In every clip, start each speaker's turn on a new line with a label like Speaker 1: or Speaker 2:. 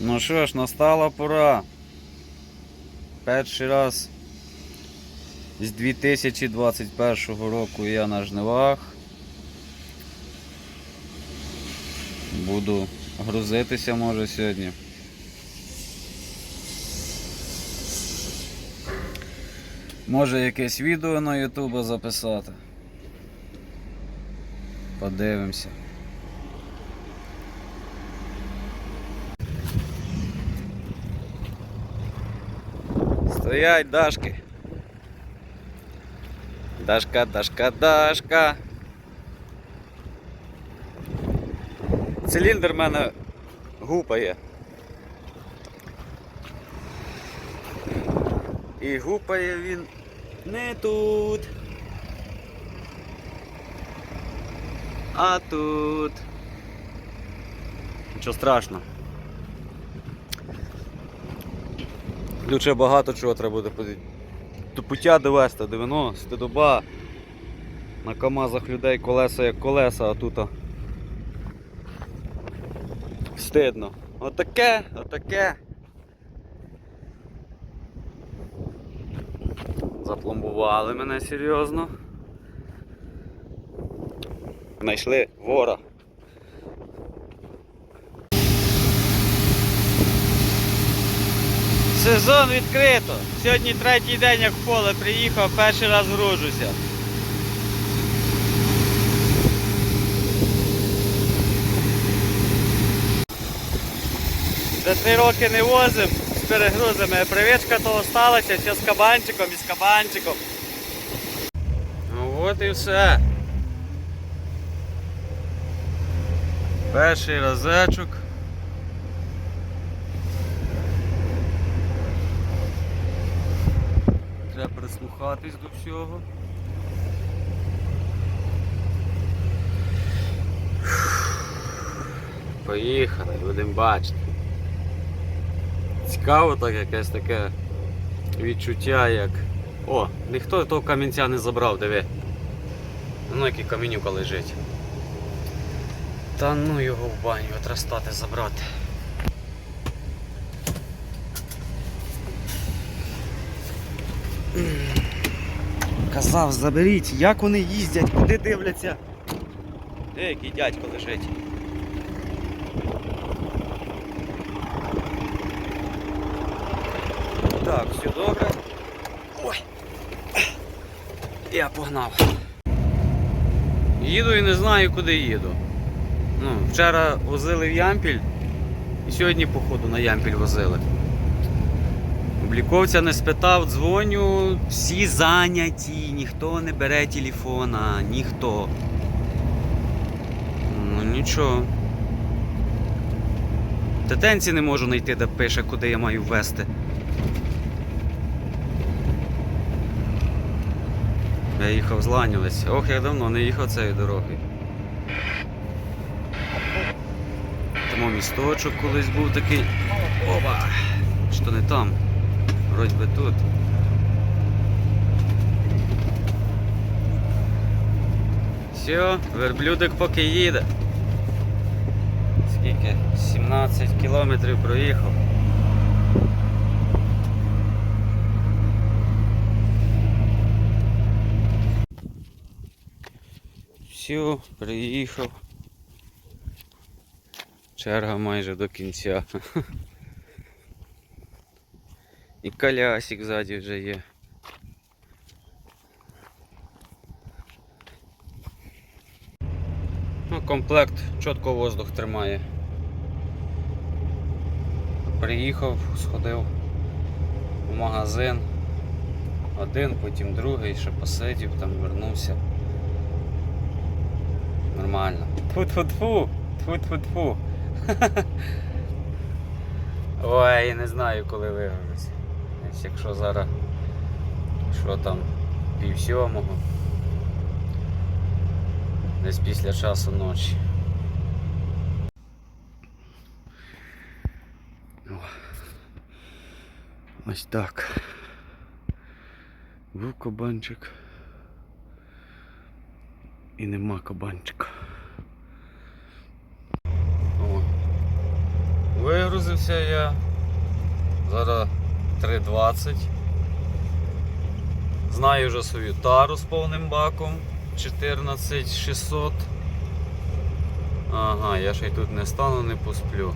Speaker 1: Ну що ж, настала пора. Перший раз з 2021 року я на жнивах. Буду грузитися може сьогодні. Може якесь відео на YouTube записати. Подивимося. Стоять, Дашки. Дашка, Дашка, Дашка. Циліндр в мене гупає. І гупає він не тут. А тут. Нічого страшного. Тут ще багато чого треба буде до пуття довести, дивино, стидоба. На КАМАЗах людей колеса як колеса, а тут стидно. Отаке, отаке. Запломбували мене серйозно. Знайшли вора. Сезон відкрито. Сьогодні третій день, як в поле приїхав, перший раз гружуся. За три роки не возив з перегрузами. Привичка то осталася, ще з кабанчиком і з кабанчиком. Ну от і все. Перший разочок. Треба прислухатись до всього. Поїхали, будемо бачити. Цікаво так якесь таке відчуття, як. О, ніхто того камінця не забрав, диви. Ну який камінюка лежить. Та ну його в баню, от треба стати забрати. Казав, заберіть, як вони їздять, куди дивляться. Е, який дядько лежить. Так, все добре. Ой. Я погнав. Їду і не знаю, куди їду. Ну, вчора возили в Ямпіль, і сьогодні, походу, на Ямпіль возили. Обліковця не спитав, дзвоню, всі зайняті, ніхто не бере телефона, ніхто. Ну нічого. Тетенці не можу знайти, де пише, куди я маю ввести. Я їхав з Ланівець. Ох, я давно не їхав цією дорогою. Тому місточок колись був такий. Опа! Що не там? Вроді би тут. Все, верблюдик поки їде. Скільки? 17 кілометрів проїхав. Все, приїхав. Черга майже до кінця. І колясик ззаді вже є. Ну, комплект чітко воздух тримає. Приїхав, сходив в магазин. Один, потім другий, ще посидів, там вернувся. Нормально. Тфу-тфу-тфу! Тфу-тфу-тфу! Ой, не знаю, коли виграюся. Ось Якщо зараз що там пів сьомого. Десь після часу ночі. Ось так. Був кабанчик. І нема кабанчика. О. Вигруз вигрузився я. Зараз 3.20. Знаю вже свою тару з повним баком 14600. Ага, я ще й тут не стану, не посплю.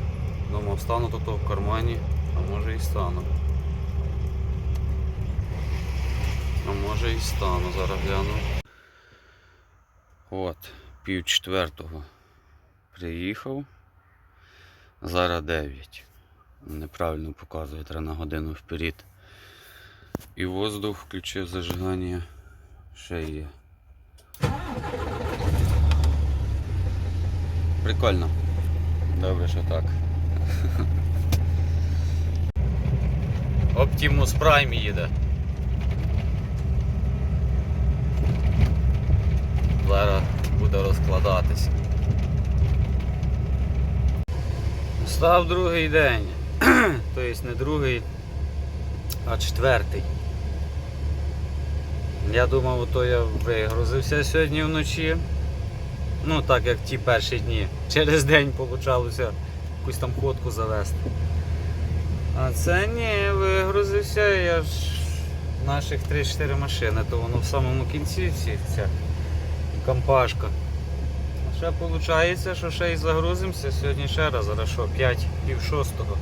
Speaker 1: Думав, стану тут в кармані, а може і стану. А може і стану, зараз гляну. От, пів четвертого приїхав. Зараз 9. Неправильно показує, треба на годину вперед. І воздух включив зажигання. Ще є. Прикольно. Добре, що так. Optimus Prime їде. Зараз буде розкладатися. Став другий день. Тобто не другий, а четвертий. Я думав, ото я вигрузився сьогодні вночі. Ну, так як ті перші дні. Через день получалося якусь там ходку завести. А це ні, вигрузився, я ж наших 3-4 машини, то воно в самому кінці всіх ця компашка. Ще виходить, що ще й загрузимося сьогодні ще раз, що, 5 пів шостого.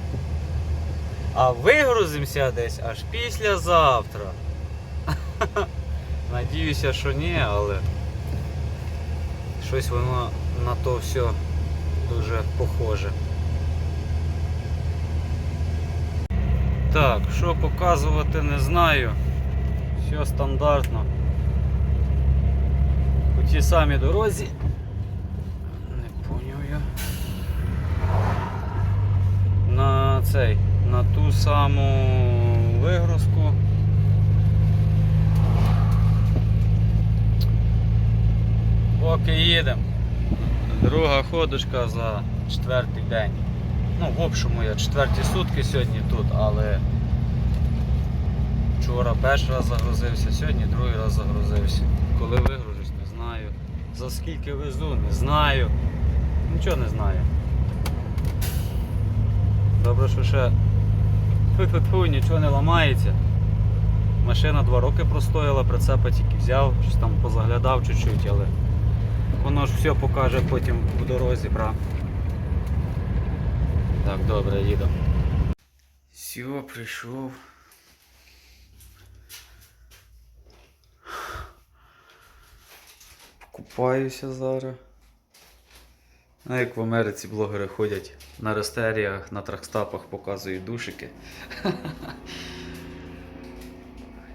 Speaker 1: А вигрузимося десь аж післязавтра. Надіюся, що ні, але щось воно на то все дуже похоже. Так, що показувати не знаю. Все стандартно. По тій самій дорозі. Не поняв я. На цей, на ту саму вигрузку. Поки їдемо. Друга ходочка за четвертий день. Ну, в общому я четверті сутки сьогодні тут, але вчора перший раз загрузився, сьогодні другий раз загрузився. Коли вигружусь, не знаю. За скільки везу, не знаю. Нічого не знаю. Добре, що ще фу-фу-фу, нічого не ламається. Машина два роки простояла, прицепа тільки взяв, щось там позаглядав чуть-чуть, але воно ж все покаже потім в дорозі, правда. Так, добре, їду. Все, прийшов. Купаюся зараз. Ну, як в Америці блогери ходять на рестеріях, на тракстапах показують душики.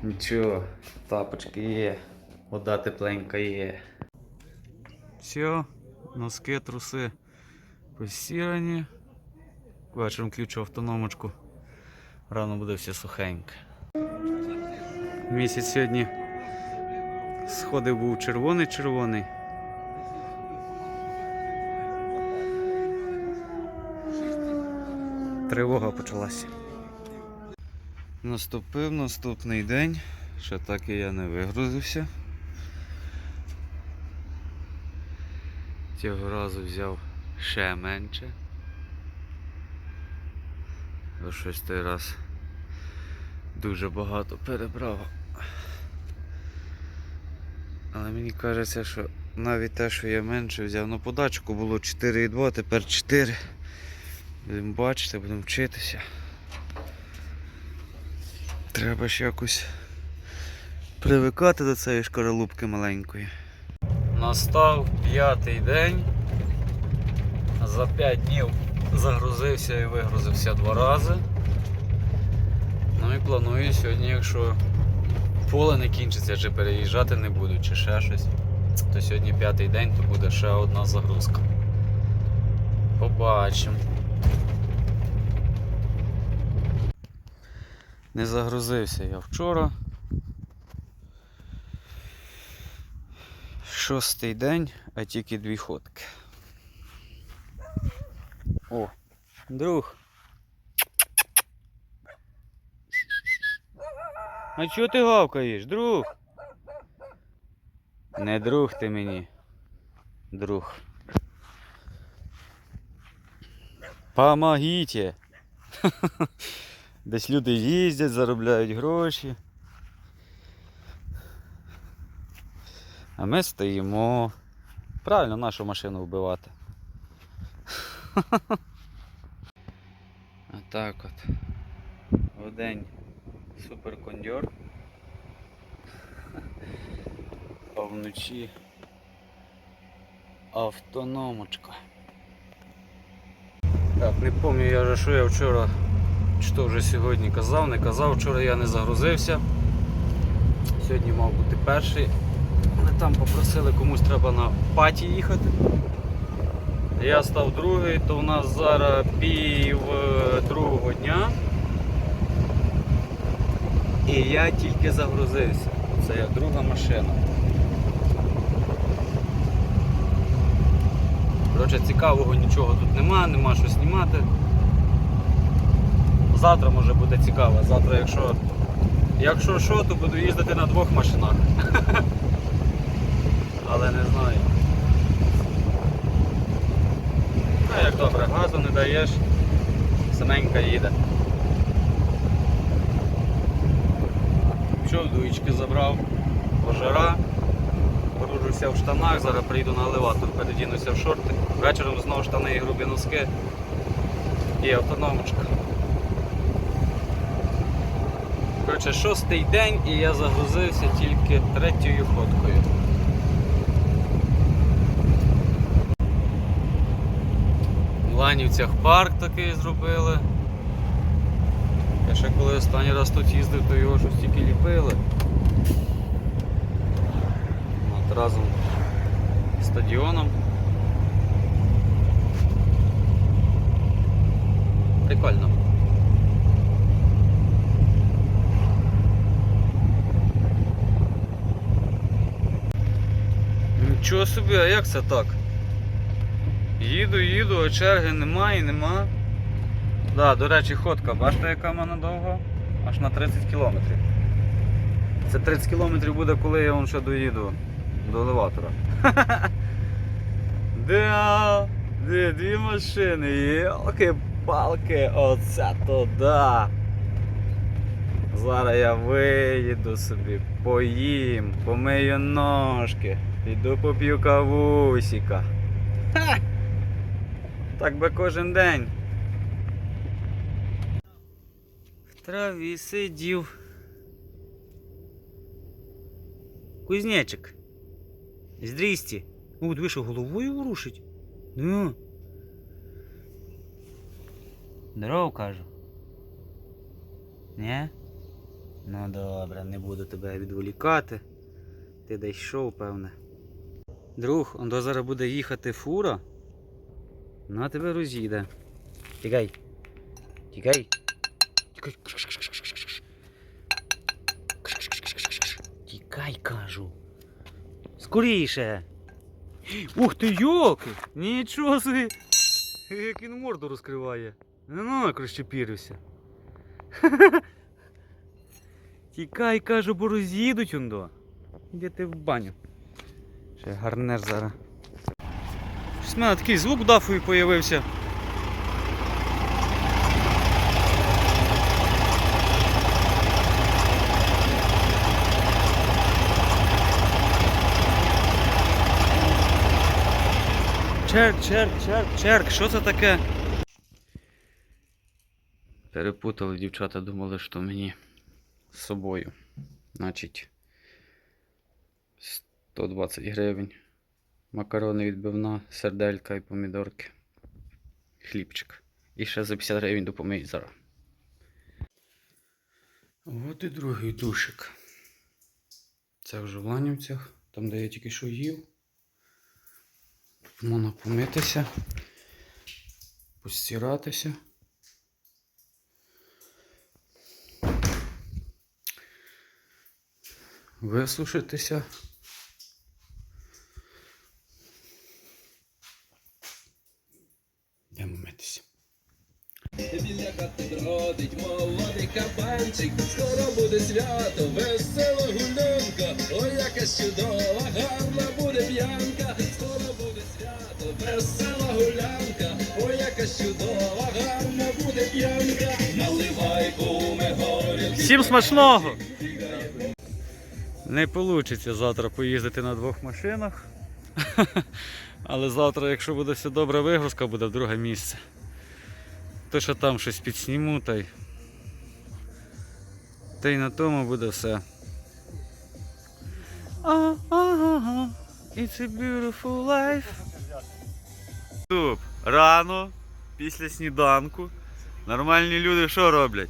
Speaker 1: Нічого, тапочки є, вода тепленька є. Все, носки, труси постірані. Вечором включу автономочку. Рано буде все сухеньке. Місяць сьогодні сходив був червоний-червоний. Тривога почалася. Наступив наступний день, ще так і я не вигрузився. Цього разу взяв ще менше. Бо щось той раз дуже багато перебрав. Але мені кажеться, що навіть те, що я менше взяв, ну подачку було 4,2, тепер 4. Будемо бачити, будемо вчитися. Треба ж якось привикати до цієї шкаралупки маленької. Настав п'ятий день. За 5 днів загрузився і вигрузився два рази. Ну і планую сьогодні, якщо поле не кінчиться, чи переїжджати не буду, чи ще щось, то сьогодні п'ятий день, то буде ще одна загрузка. Побачимо. Не загрузився я вчора. Шостий день, а тільки дві ходки. О, друг. А чого ти гавкаєш, друг? Не друг ти мені. Друг. Помогите. Десь люди їздять, заробляють гроші. А ми стоїмо. Правильно нашу машину вбивати. Отак от. Вдень суперкондьор. А вночі автономочка. Так, не пам'ятаю я вже, що я вчора, то вже сьогодні казав, не казав, вчора я не загрузився. Сьогодні мав бути перший. Вони там попросили комусь треба на паті їхати. Я став другий, то у нас зараз пів е, другого дня. І я тільки загрузився. Це як друга машина. Коротше, цікавого нічого тут нема, нема що знімати. Завтра може буде цікаво. Завтра, якщо якщо що, то буду їздити на двох машинах. Але не знаю. Ну як добре, газу не даєш, саменька їде. Що, дуєчки забрав, пожара. Поружуся в штанах, зараз прийду на елеватор, передінуся в шорти. Вечором знову штани і грубі носки. І автономочка. Коротше, шостий день і я загрузився тільки третьою ходкою. В Ланівцях парк такий зробили. Я ще коли останній раз тут їздив, то його щось тільки ліпили. От разом з стадіоном. Прикольно. Нічого собі, а як це так? Їду, їду, а черги нема і нема. Да, до речі, ходка, бачите, яка в мене довга? Аж на 30 кілометрів. Це 30 кілометрів буде, коли я вон ще доїду до елеватора. Да, де дві машини, йолки палки оце то да. Зараз я виїду собі, поїм, помию ножки, піду поп'ю кавусіка. Ха! Так би кожен день. В траві сидів. Кузнечик. Здрісті. О, диви, що головою ворушить. Ну. Здорово, кажу. Не? Ну добре, не буду тебе відволікати. Ти десь йшов, певне. Друг, он до зараз буде їхати фура. Ну, а тебе роз'їде. Тікай. Тікай. Тікай. Тікай, кажу. Скоріше. Ух ти йоки! Нічого собі. Як він морду розкриває. Ну, ну, розчепірився. Тікай, кажу, бо роз'їдуть ондо. Іди ти в баню. Ще гарнеш зараз. Щось в мене такий звук в дафові появився. Черк, черк, черк, черк, що це таке? Перепутали дівчата, думали, що мені з собою. Значить 120 гривень. Макарони відбивна, серделька і помідорки. Хлібчик. І ще за 50 гривень допоміють зараз. От і другий душик. Це вже в Ланівцях, там де я тільки що їв. Тут можна помитися, постиратися. Висушитися.
Speaker 2: Хати бродить молодий кабанчик, скоро буде свято, весела гулянка, ой, яка чудова, гарна буде п'янка, скоро буде свято, весела гулянка, ой, яка чудова, гарна буде п'янка, наливай куме горілки.
Speaker 1: Всім смачного! Не вийде завтра поїздити на двох машинах. Але завтра, якщо буде все добре, вигрузка буде в друге місце. То, що там щось підсніму, та й. Та й на тому буде все. А, It's a beautiful life. Туп. Рано, після сніданку. Нормальні люди що роблять?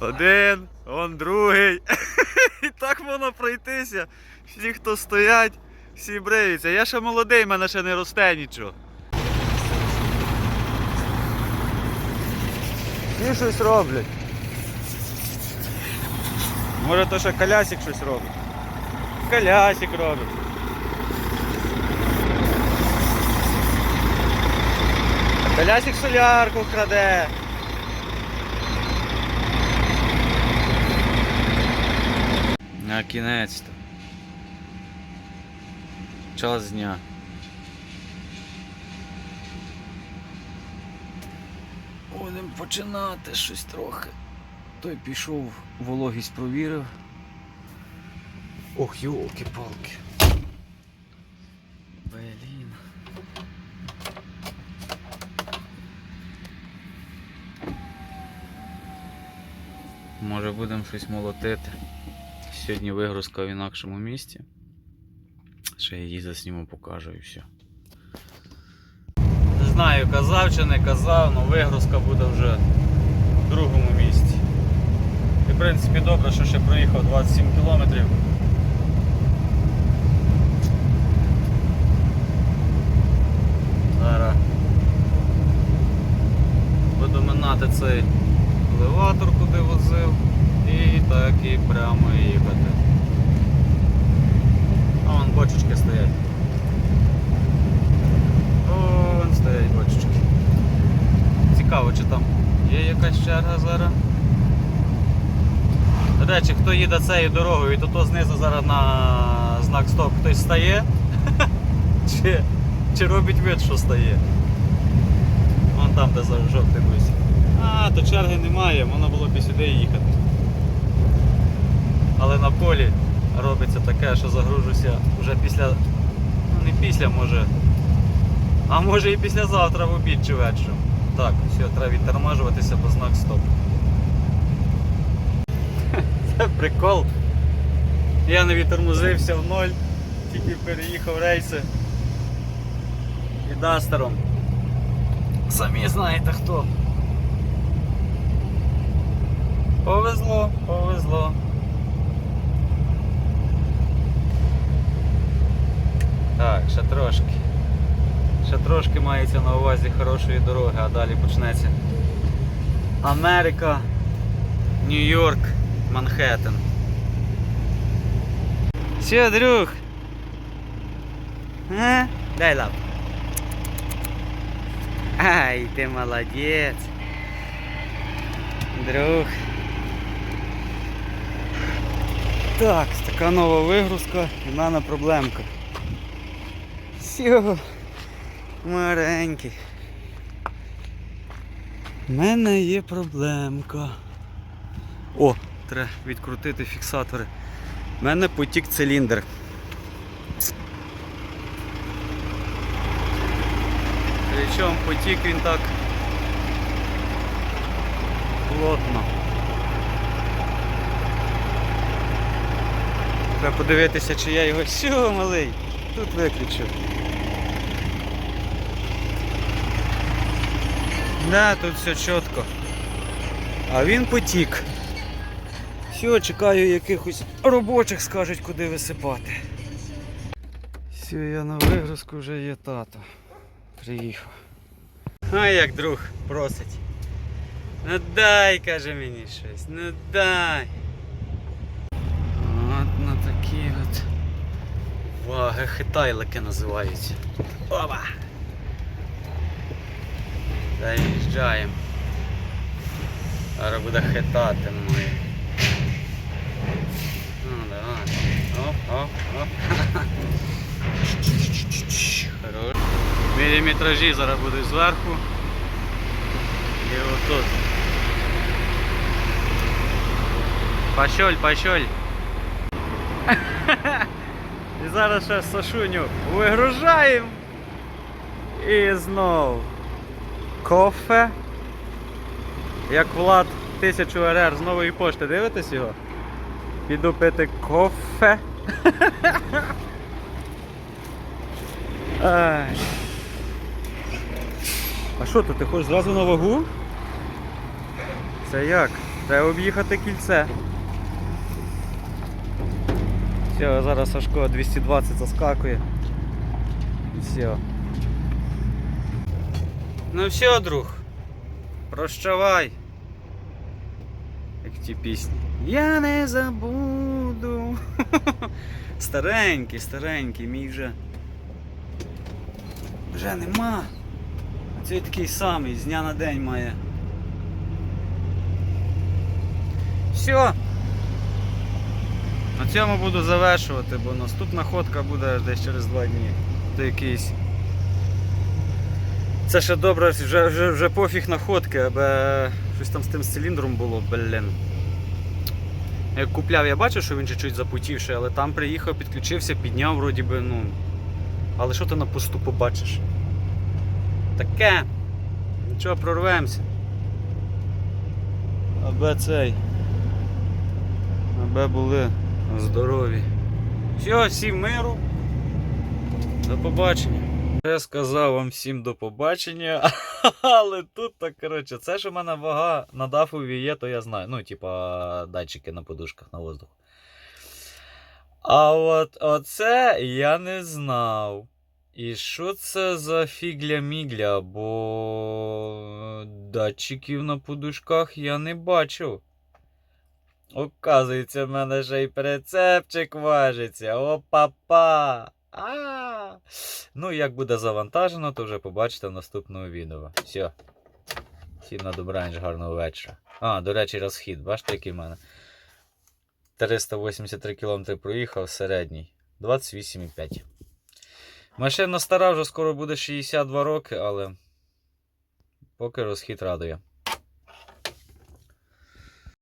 Speaker 1: Один, он другий. І так можна пройтися. Всі, хто стоять, всі бреються. Я ще молодий, мене ще не росте нічого. Всі щось роблять. Може то ще колясик щось робить. Колясик робить. А Колясик солярку краде. На кінець-то. Час дня. Будемо починати щось трохи. Той пішов, вологість провірив. Ох, йолки-палки. Блін. Може будемо щось молотити. Сьогодні вигрузка в інакшому місті. Ще я її засніму, покажу і все. Знаю, казав чи не казав, але вигрузка буде вже в другому місці. І в принципі добре, що ще проїхав 27 кілометрів. Зараз буду минати цей елеватор, куди возив, і так і прямо їхати. А вон бочечки стоять. Вон стоять бочечки. Цікаво, чи там є якась черга зараз. До речі, хто їде цією дорогою, то то знизу зараз на знак стоп хтось стає. чи, чи робить вид, що стає. Вон там, де за жовтий гусь. А, то черги немає, можна було б сюди їхати. Але на полі робиться таке, що загружуся вже після. Ну не після, може. А може і післязавтра в обід чи вечором. Так, все, треба відтормажуватися, бо знак стоп. Це прикол. Я не відтормозився в ноль, тільки переїхав рейси. І дастером. Самі знаєте хто. Повезло, повезло. Так, ще трошки. Ще трошки мається на увазі хорошої дороги, а далі почнеться Америка, Нью-Йорк, Манхеттен. Все, друг. Дай лап. Ай, ти молодець. Друг. Так, така нова вигрузка і в мене проблемка. Все, маленький. У мене є проблемка. О, треба відкрутити фіксатори. У мене потік циліндр. Причому потік він так плотно. Треба подивитися, чи я його все, малий, тут виключу. Да, тут все чітко. А він потік. Все, чекаю якихось робочих скажуть, куди висипати. Все, я на вигрузку вже є тато. Приїхав. А як друг просить. Ну дай, каже мені щось, ну дай. От на такі от ваги хитайлики називаються. Опа! Заїжджаємо. Зараз буде хитати мною. Ну давай. Оп, оп, оп. Хорош. Міліметражі зараз будуть зверху. І от тут. Пощоль, пощоль. І зараз ще Сашуню вигружаємо. І знов Кофе. Як Влад 1000 РР з нової пошти, дивитесь його? Піду пити кофе. А що то, ти хочеш зразу на вагу? Це як? Треба об'їхати кільце. Все, зараз Сашко 220 заскакує. І все. Ну все, друг. Прощавай. Як ті пісні. Я не забуду. Старенький, старенький, мій вже. Вже нема. А цей такий самий, з дня на день має. Все. На цьому буду завершувати, бо наступна ходка буде десь через два дні. То якийсь. Це ще добре, вже, вже, вже пофіг на ходки, аби щось там з тим циліндром було, блін. Як купляв, я бачив, що він чуть-чуть запутівший, але там приїхав, підключився, підняв, вроді би, ну. Але що ти на посту побачиш? Таке. Нічого, прорвемося. Аби цей. Аби були здорові. Все, всім миру. До побачення. Я сказав вам всім до побачення, але тут так, коротше, це ж у мене вага на дафові є, то я знаю. Ну, типа датчики на подушках на воздух. А от оце я не знав. І що це за фігля-мігля, бо датчиків на подушках я не бачив. Оказується, в мене ще й прицепчик важиться. Опа-па! А! Ну, як буде завантажено, то вже побачите в наступному відео. Все. Всім на добраніч, гарного вечора. А, до речі, розхід. Бачите, який в мене? 383 км проїхав середній. 28,5. Машина стара, вже скоро буде 62 роки, але поки розхід радує.